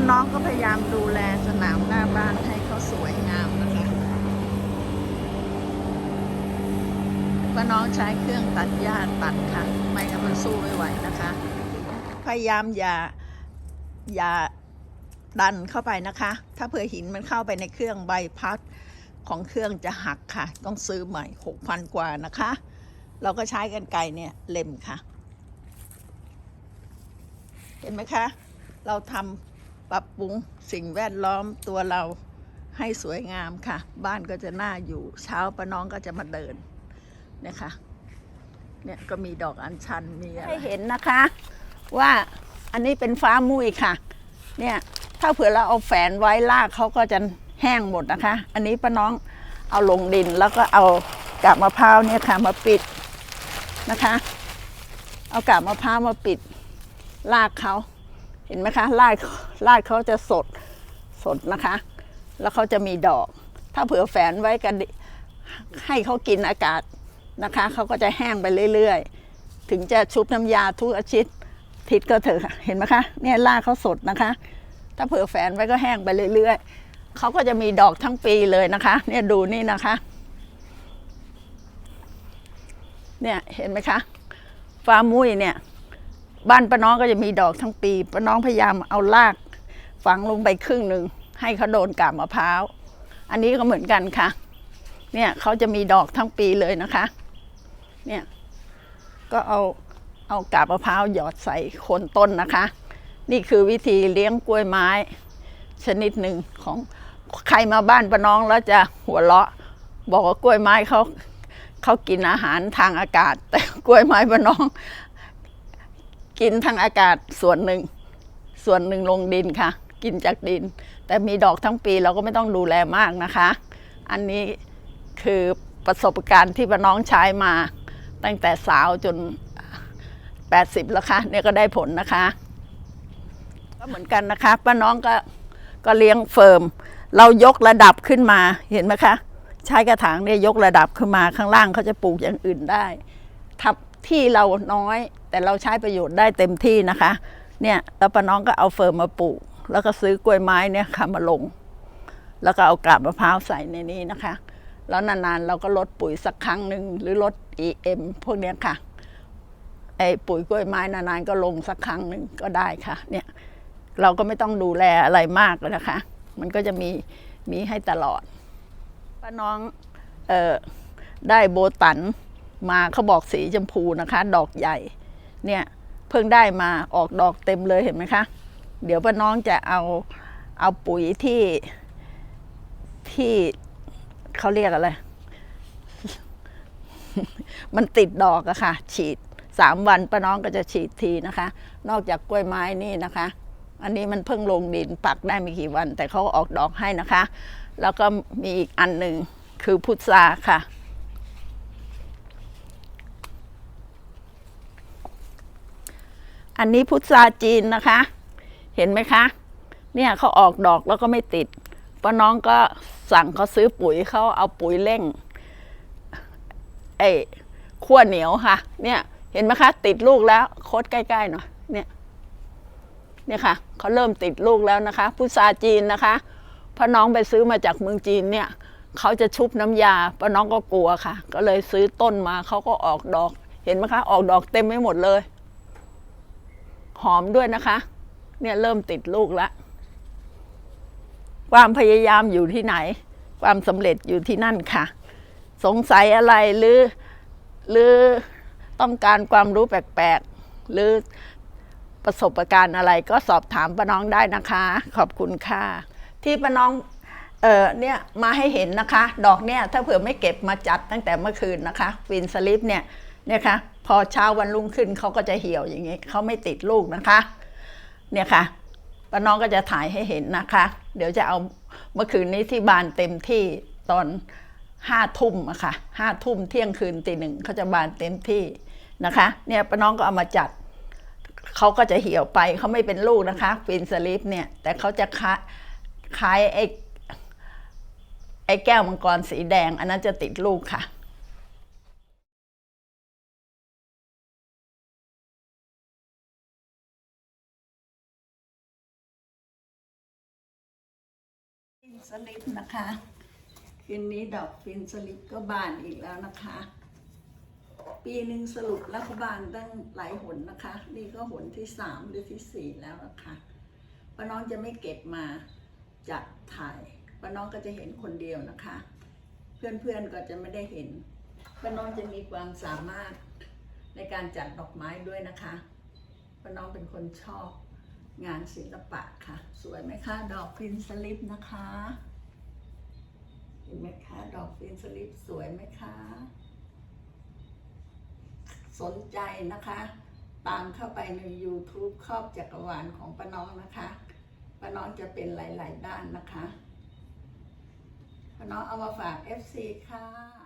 าน้องก็พยายามดูแลสนามหน้าบ้านให้เขาสวยงามนะคะป้าน้องใช้เครื่องตัดหญ้าตัดค่ะ ไม่งั้นมันสู้ไม่ไหวนะคะ พยายามอย่าอย่าดันเข้าไปนะคะ ถ้าเผื่อหินมันเข้าไปในเครื่องใบพัดของเครื่องจะหักค่ะ ต้องซื้อใหม่หกพันกว่านะคะ เราก็ใช้กันไกรเนี่ยเล็มค่ะ เห็นไหมคะ เราทำ ปรับปรุงสิ่งแวดล้อมตัวเราให้สวยงามค่ะ บ้านก็จะน่าอยู่เช้าป้าน้องก็จะมาเดินนะคะเนี่ยก็มีดอกอัญชันมีอะไรให้เห็นนะคะ ว่าอันนี้เป็นฟ้ามุ้ยค่ะ เนี่ยถ้าเผื่อเราเอาแฝนไว้ลากเขาก็จะแห้งหมดนะคะ อันนี้ป้าน้องเอาลงดินแล้วก็เอากาบมะพร้าวเนี่ยค่ะมาปิดนะคะ เอากาบมะพร้าวมาปิดลากเขา เห็นไหมคะลากลากเขาจะสดสดนะคะ แล้วเขาจะมีดอก ถ้าเผื่อแฝนไว้กันให้เขากินอากาศนะคะเขาก็จะแห้งไปเรื่อย ๆ ถึงจะชุบน้ำยาทุกอาทิตย์ทิศก็เถอะเห็นไหมคะเนี่ยรากเขาสดนะคะ ถ้าเผื่อแฝนไว้ก็แห้งไปเรื่อย ๆเขาก็จะมีดอกทั้งปีเลยนะคะ เนี่ยดูนี่นะคะเนี่ยเห็นไหมคะฟ้ามุ้ยเนี่ย บ้านป้าน้องก็จะมีดอกทั้งปีป้าน้องพยายามเอารากฝังลงไปครึ่งหนึ่งให้เขาโดนกาบมะพร้าว อันนี้ก็เหมือนกันค่ะ เนี่ยเขาจะมีดอกทั้งปีเลยนะคะ เนี่ยก็เอาเอากาบมะพร้าวหยอดใส่โคนต้นนะคะ นี่คือวิธีเลี้ยงกล้วยไม้ ชนิดหนึ่งของใครมาบ้านป้าน้องแล้วจะหัวเราะ บอกว่ากล้วยไม้เขาเขากินอาหารทางอากาศ แต่กล้วยไม้ป้าน้อง กินทางอากาศส่วนหนึ่ง ส่วนหนึ่งลงดินค่ะ กินจากดิน แต่มีดอกทั้งปีเราก็ไม่ต้องดูแลมากนะคะ อันนี้คือประสบการณ์ที่ป้าน้องใช้มา ตั้งแต่สาวจน 80 แล้วค่ะเนี่ยก็ได้ผลนะคะ ก็เหมือนกันนะคะป้าน้องก็ก็เลี้ยงเฟิร์ม เรายกระดับขึ้นมาเห็นไหมคะ ใช้กระถางเนี่ยยกระดับขึ้นมาข้างล่างเขาจะปลูกอย่างอื่นได้ทับที่เราน้อย แต่เราใช้ประโยชน์ได้เต็มที่นะคะ เนี่ยแล้วป้าน้องก็เอาเฟิร์มมาปลูก แล้วก็ซื้อกล้วยไม้เนี่ยค่ะมาลง แล้วก็เอากาบมะพร้าวใส่ในนี้นะคะ แล้วนานๆเราก็ลดปุ๋ยสักครั้งหนึ่งหรือลด EM พวกเนี้ยค่ะไอ้ปุ๋ยกล้วยไม้นานๆก็ลงสักครั้งหนึ่งก็ได้ค่ะ เนี่ยเราก็ไม่ต้องดูแลอะไรมากเลยนะคะ มันก็จะมีมีให้ตลอดป้าน้องเออได้โบตันมาเขาบอกสีชมพูนะคะ ดอกใหญ่ เนี่ยเพิ่งได้มาออกดอกเต็มเลยเห็นไหมคะ เดี๋ยวป้าน้องจะเอาเอาปุ๋ยที่ที่เขาเรียกอะไร มันติดดอกอะค่ะ ฉีดสามวันป้าน้องก็จะฉีดทีนะคะ นอกจากกล้วยไม้นี่นะคะ อันนี้มันเพิ่งลงดินปักได้ไม่กี่วัน แต่เขาออกดอกให้นะคะ แล้วก็มีอีกอันหนึ่งคือพุทราค่ะ อันนี้พุทราจีนนะคะ เห็นไหมคะ เนี่ยเขาออกดอกแล้วก็ไม่ติดป้าน้องก็สั่งเขาซื้อปุ๋ยเขาเอาปุ๋ยเร่งไอ้ขั้วเหนียวค่ะ เนี่ยเห็นไหมคะ ติดลูกแล้วโคดใกล้ๆหน่อยเนี่ยเนี่ยค่ะเขาเริ่มติดลูกแล้วนะคะพุทราจีนนะคะพอน้องไปซื้อมาจากเมืองจีนเนี่ยเขาจะชุบน้ำยาป้าน้องก็กลัวค่ะ ก็เลยซื้อต้นมาเขาก็ออกดอก เห็นไหมคะ ออกดอกเต็มไม่หมดเลย หอมด้วยนะคะ เนี่ยเริ่มติดลูกแล้วความพยายามอยู่ที่ไหน ความสำเร็จอยู่ที่นั่นค่ะ สงสัยอะไรหรือหรือต้องการความรู้แปลกๆ หรือประสบการณ์อะไรก็สอบถามป้าน้องได้นะคะ ขอบคุณค่ะ ที่ป้าน้องเออเนี่ยมาให้เห็นนะคะ ดอกเนี่ยถ้าเผื่อไม่เก็บมาจัดตั้งแต่เมื่อคืนนะคะวินสลิปเนี่ย เนี่ยค่ะพอเช้าวันรุ่งขึ้นเขาก็จะเหี่ยวอย่างนี้เขาไม่ติดลูกนะคะ เนี่ยค่ะป้าน้องก็จะถ่ายให้เห็นนะคะ เดี๋ยวจะเอาเมื่อคืนนี้ที่บานเต็มที่ตอนห้าทุ่มอะค่ะห้าทุ่มเที่ยงคืนตีหนึ่งเขาจะบานเต็มที่นะคะ เนี่ยป้าน้องก็เอามาจัดเขาก็จะเหี่ยวไปเขาไม่เป็นลูกนะคะฟินสลิปเนี่ย แต่เขาจะคล้ายคล้ายไอ้ไอ้แก้วมังกรสีแดง อันนั้นจะติดลูกค่ะ ฟินสลิปนะคะ คืนนี้ดอกฟินสลิปก็บานอีกแล้วนะคะ ปีหนึ่งสรุปรัฐบาลตั้งหลายหนนะคะ นี่ก็หนที่สามหรือที่สี่แล้วนะคะป้าน้องจะไม่เก็บมาจากถ่ายป้าน้องก็จะเห็นคนเดียวนะคะ เพื่อนๆก็จะไม่ได้เห็นป้าน้องจะมีความสามารถในการจัดดอกไม้ด้วยนะคะป้าน้องเป็นคนชอบ งานศิลปะค่ะ สวยไหมคะดอกฟินสลิปนะคะเห็นไหมคะดอกฟินสลิปสวยไหมคะ สนใจนะคะ ตามเข้าไปใน YouTube ครอบจักรวาลของป้าน้องนะคะป้าน้องจะเป็นหลาย ๆ ด้านนะคะป้าน้องเอามาฝาก FC ค่ะ